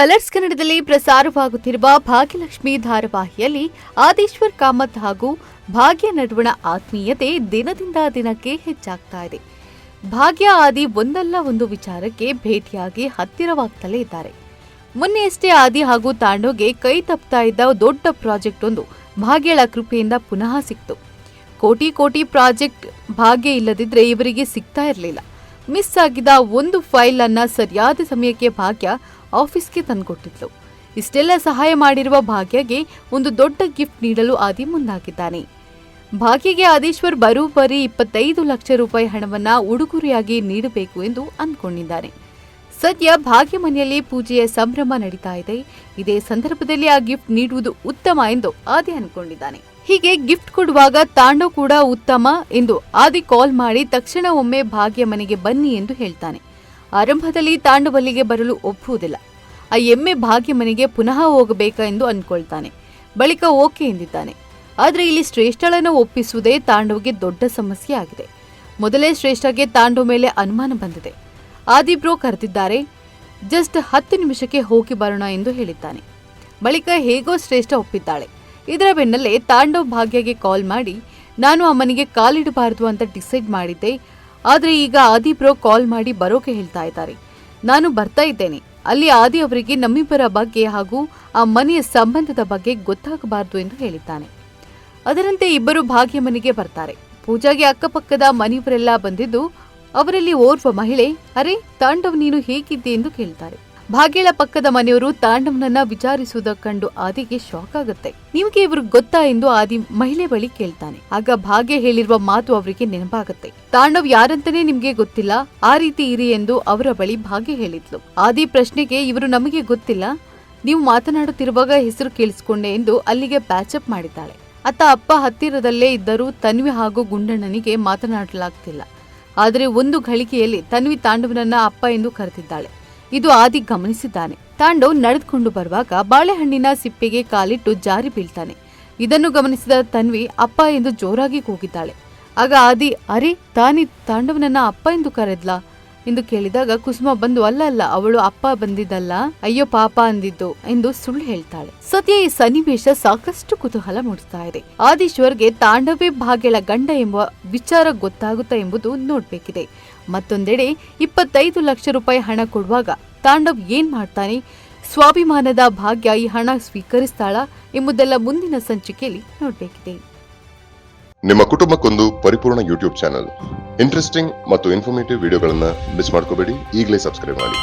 Colours ಕನ್ನಡದಲ್ಲಿ ಪ್ರಸಾರವಾಗುತ್ತಿರುವ ಭಾಗ್ಯಲಕ್ಷ್ಮಿ ಧಾರಾವಾಹಿಯಲ್ಲಿ ಆದೇಶ್ವರ್ ಕಾಮತ್ ಹಾಗೂ ಭಾಗ್ಯ ನಡುವಣ ಆತ್ಮೀಯತೆ ದಿನದಿಂದ ದಿನಕ್ಕೆ ಹೆಚ್ಚಾಗ್ತಾ ಇದೆ. ಭಾಗ್ಯ ಆದಿ ಒಂದಲ್ಲ ಒಂದು ವಿಚಾರಕ್ಕೆ ಭೇಟಿಯಾಗಿ ಹತ್ತಿರವಾಗ್ತಲೇ ಇದ್ದಾರೆ. ಮೊನ್ನೆಯಷ್ಟೇ ಆದಿ ಹಾಗೂ ತಾಂಡೋಗೆ ಕೈ ತಪ್ತಾ ಇದ್ದ ದೊಡ್ಡ ಪ್ರಾಜೆಕ್ಟ್ ಒಂದು ಭಾಗ್ಯಳ ಕೃಪೆಯಿಂದ ಪುನಃ ಸಿಕ್ತು. ಕೋಟಿ ಕೋಟಿ ಪ್ರಾಜೆಕ್ಟ್ ಭಾಗ್ಯ ಇಲ್ಲದಿದ್ರೆ ಇವರಿಗೆ ಸಿಗ್ತಾ ಇರಲಿಲ್ಲ. ಮಿಸ್ ಆಗಿದ ಒಂದು ಫೈಲ್ ಅನ್ನ ಸರಿಯಾದ ಸಮಯಕ್ಕೆ ಭಾಗ್ಯ ಆಫೀಸ್ಗೆ ತಂದುಕೊಟ್ಟಿದ್ಲು. ಇಷ್ಟೆಲ್ಲ ಸಹಾಯ ಮಾಡಿರುವ ಭಾಗ್ಯಗೆ ಒಂದು ದೊಡ್ಡ ಗಿಫ್ಟ್ ನೀಡಲು ಆದಿ ಮುಂದಾಗಿದ್ದಾನೆ. ಭಾಗ್ಯಗೆ ಆದೇಶ್ವರ್ ಬರೋಬ್ಬರಿ ಇಪ್ಪತ್ತೈದು ಲಕ್ಷ ರೂಪಾಯಿ ಹಣವನ್ನ ಉಡುಗೊರೆಯಾಗಿ ನೀಡಬೇಕು ಎಂದು ಅಂದ್ಕೊಂಡಿದ್ದಾನೆ ಸದ್ಯ ಭಾಗ್ಯ ಮನೆಯಲ್ಲಿ ಪೂಜೆಯ ಸಂಭ್ರಮ ನಡೀತಾ ಇದೆ. ಇದೇ ಸಂದರ್ಭದಲ್ಲಿ ಆ ಗಿಫ್ಟ್ ನೀಡುವುದು ಉತ್ತಮ ಎಂದು ಆದಿ ಅನ್ಕೊಂಡಿದ್ದಾನೆ ಹೀಗೆ ಗಿಫ್ಟ್ ಕೊಡುವಾಗ ತಾಂಡು ಕೂಡ ಉತ್ತಮ ಎಂದು ಆದಿ ಕಾಲ್ ಮಾಡಿ ತಕ್ಷಣ ಒಮ್ಮೆ ಭಾಗ್ಯ ಮನೆಗೆ ಬನ್ನಿ ಎಂದು ಹೇಳ್ತಾನೆ. ಆರಂಭದಲ್ಲಿ ತಾಂಡವಲ್ಲಿಗೆ ಬರಲು ಒಪ್ಪುವುದಿಲ್ಲ. ಆ ಎಮ್ಮೆ ಭಾಗ್ಯ ಮನೆಗೆ ಪುನಃ ಹೋಗಬೇಕಾ ಎಂದು ಅಂದ್ಕೊಳ್ತಾನೆ ಬಳಿಕ ಓಕೆ ಎಂದಿದ್ದಾನೆ. ಆದರೆ ಇಲ್ಲಿ ಶ್ರೇಷ್ಠಳನ್ನು ಒಪ್ಪಿಸುವುದೇ ತಾಂಡವ್ಗೆ ದೊಡ್ಡ ಸಮಸ್ಯೆ ಆಗಿದೆ. ಮೊದಲೇ ಶ್ರೇಷ್ಠಗೆ ತಾಂಡವ್ ಮೇಲೆ ಅನುಮಾನ ಬಂದಿದೆ. ಆದಿ ಬ್ರೋ ಕರೆದಿದ್ದಾರೆ, ಜಸ್ಟ್ ಹತ್ತು ನಿಮಿಷಕ್ಕೆ ಹೋಗಿ ಬರೋಣ ಎಂದು ಹೇಳಿದ್ದಾನೆ. ಬಳಿಕ ಹೇಗೋ ಶ್ರೇಷ್ಠ ಒಪ್ಪಿದ್ದಾಳೆ. ಇದರ ಬೆನ್ನಲ್ಲೇ ತಾಂಡವ್ ಭಾಗ್ಯಗೆ ಕಾಲ್ ಮಾಡಿ, ನಾನು ಅಮ್ಮನಿಗೆ ಮನೆಗೆ ಕಾಲಿಡಬಾರದು ಅಂತ ಡಿಸೈಡ್ ಮಾಡಿದ್ದೆ. ಆದರೆ ಈಗ ಆದಿ ಬ್ರೋ ಕಾಲ್ ಮಾಡಿ ಬರೋಕೆ ಹೇಳ್ತಾ ಇದ್ದಾರೆ. ನಾನು ಬರ್ತಾ ಇದ್ದೇನೆ. ಅಲ್ಲಿ ಆದಿ ಅವರಿಗೆ ನಮ್ಮಿಬ್ಬರ ಬಗ್ಗೆ ಹಾಗೂ ಆ ಮನೆಯ ಸಂಬಂಧದ ಬಗ್ಗೆ ಗೊತ್ತಾಗಬಾರದು ಎಂದು ಹೇಳಿದ್ದಾನೆ. ಅದರಂತೆ ಇಬ್ಬರು ಭಾಗ್ಯ ಮನೆಗೆ ಬರ್ತಾರೆ. ಪೂಜಾಗೆ ಅಕ್ಕಪಕ್ಕದ ಮನೆಯವರೆಲ್ಲ ಬಂದಿದ್ದು, ಅವರಲ್ಲಿ ಓರ್ವ ಮಹಿಳೆ, ಅರೆ, ತಾಂಡವ್ ನೀನು ಹೇಗಿದ್ದೆ? ಎಂದು ಕೇಳ್ತಾರೆ. ಭಾಗ್ಯಳ ಪಕ್ಕದ ಮನೆಯವರು ತಾಂಡವ್ನನ್ನ ವಿಚಾರಿಸುವುದ ಕಂಡು ಆದಿಗೆ ಶಾಕ್ ಆಗುತ್ತೆ. ನಿಮಗೆ ಇವರು ಗೊತ್ತಾ ಎಂದು ಆದಿ ಮಹಿಳೆ ಬಳಿ ಕೇಳ್ತಾನೆ. ಆಗ ಭಾಗ್ಯ ಹೇಳಿರುವ ಮಾತು ಅವರಿಗೆ ನೆನಪಾಗುತ್ತೆ. ತಾಂಡವ್ ಯಾರಂತಾನೆ ನಿಮ್ಗೆ ಗೊತ್ತಿಲ್ಲ, ಆ ರೀತಿ ಇರಿ ಎಂದು ಅವರ ಬಳಿ ಭಾಗ್ಯ ಹೇಳಿದ್ಲು. ಆದಿ ಪ್ರಶ್ನೆಗೆ, ಇವರು ನಮಗೆ ಗೊತ್ತಿಲ್ಲ, ನೀವು ಮಾತನಾಡುತ್ತಿರುವಾಗ ಹೆಸರು ಕೇಳಿಸಿಕೊಂಡೆ ಎಂದು ಅಲ್ಲಿಗೆ ಪ್ಯಾಚಪ್ ಮಾಡಿದ್ದಾಳೆ. ಅತ್ತ ಅಪ್ಪ ಹತ್ತಿರದಲ್ಲೇ ಇದ್ದರೂ ತನ್ವಿ ಹಾಗೂ ಗುಂಡಣ್ಣನಿಗೆ ಮಾತನಾಡಲಾಗ್ತಿಲ್ಲ. ಆದರೆ ಒಂದು ಘಳಿಗೆಯಲ್ಲಿ ತನ್ವಿ ತಾಂಡವನನ್ನ ಅಪ್ಪ ಎಂದು ಕರೆದಿದ್ದಾಳೆ. ಇದು ಆದಿ ಗಮನಿಸಿದ್ದಾನೆ. ತಾಂಡವ್ ನಡೆದುಕೊಂಡು ಬರುವಾಗ ಬಾಳೆಹಣ್ಣಿನ ಸಿಪ್ಪೆಗೆ ಕಾಲಿಟ್ಟು ಜಾರಿ ಬೀಳ್ತಾನೆ. ಇದನ್ನು ಗಮನಿಸಿದ ತನ್ವಿ, ಅಪ್ಪ ಎಂದು ಜೋರಾಗಿ ಕೂಗಿದ್ದಾಳೆ. ಆಗ ಆದಿ, ಅರೆ, ತಾನಿ ತಾಂಡವನನ್ನ ಅಪ್ಪ ಎಂದು ಕರೆದ್ಲಾ? ಎಂದು ಕೇಳಿದಾಗ ಕುಸುಮ ಬಂದು, ಅಲ್ಲ ಅಲ್ಲ, ಅವಳು ಅಪ್ಪ ಬಂದಿದ್ದಲ್ಲ, ಅಯ್ಯೋ, ಪಾಪ ಅಂದಿದ್ದು ಎಂದು ಸುಳ್ಳು ಹೇಳ್ತಾಳೆ. ಸದ್ಯ ಈ ಸನ್ನಿವೇಶ ಸಾಕಷ್ಟು ಕುತೂಹಲ ಮೂಡಿಸ್ತಾ ಇದೆ. ಆದೀಶ್ವರ್ಗೆ ತಾಂಡವೇ ಭಾಗ್ಯಳ ಗಂಡ ಎಂಬ ವಿಚಾರ ಗೊತ್ತಾಗುತ್ತಾ ಎಂಬುದು ನೋಡ್ಬೇಕಿದೆ. ಮತ್ತೊಂದೆಡೆ ಇಪ್ಪತ್ತೈದು ಲಕ್ಷ ರೂಪಾಯಿ ಹಣ ಕೊಡುವಾಗ ತಾಂಡವ್ ಏನ್ ಮಾಡ್ತಾನೆ? ಸ್ವಾಭಿಮಾನದ ಭಾಗ್ಯ ಈ ಹಣ ಸ್ವೀಕರಿಸ್ತಾಳ ಎಂಬುದೆಲ್ಲ ಮುಂದಿನ ಸಂಚಿಕೆಯಲ್ಲಿ ನೋಡಬೇಕಿದೆ. ನಿಮ್ಮ ಕುಟುಂಬಕ್ಕೊಂದು ಪರಿಪೂರ್ಣ ಯೂಟ್ಯೂಬ್ ಚಾನಲ್. ಇಂಟ್ರೆಸ್ಟಿಂಗ್ ಮತ್ತು ಇನ್ಫಾರ್ಮೇಟಿವ್ ವಿಡಿಯೋಗಳನ್ನು ಮಿಸ್ ಮಾಡ್ಕೋಬೇಡಿ. ಈಗಲೇ ಸಬ್ಸ್ಕ್ರೈಬ್ ಮಾಡಿ.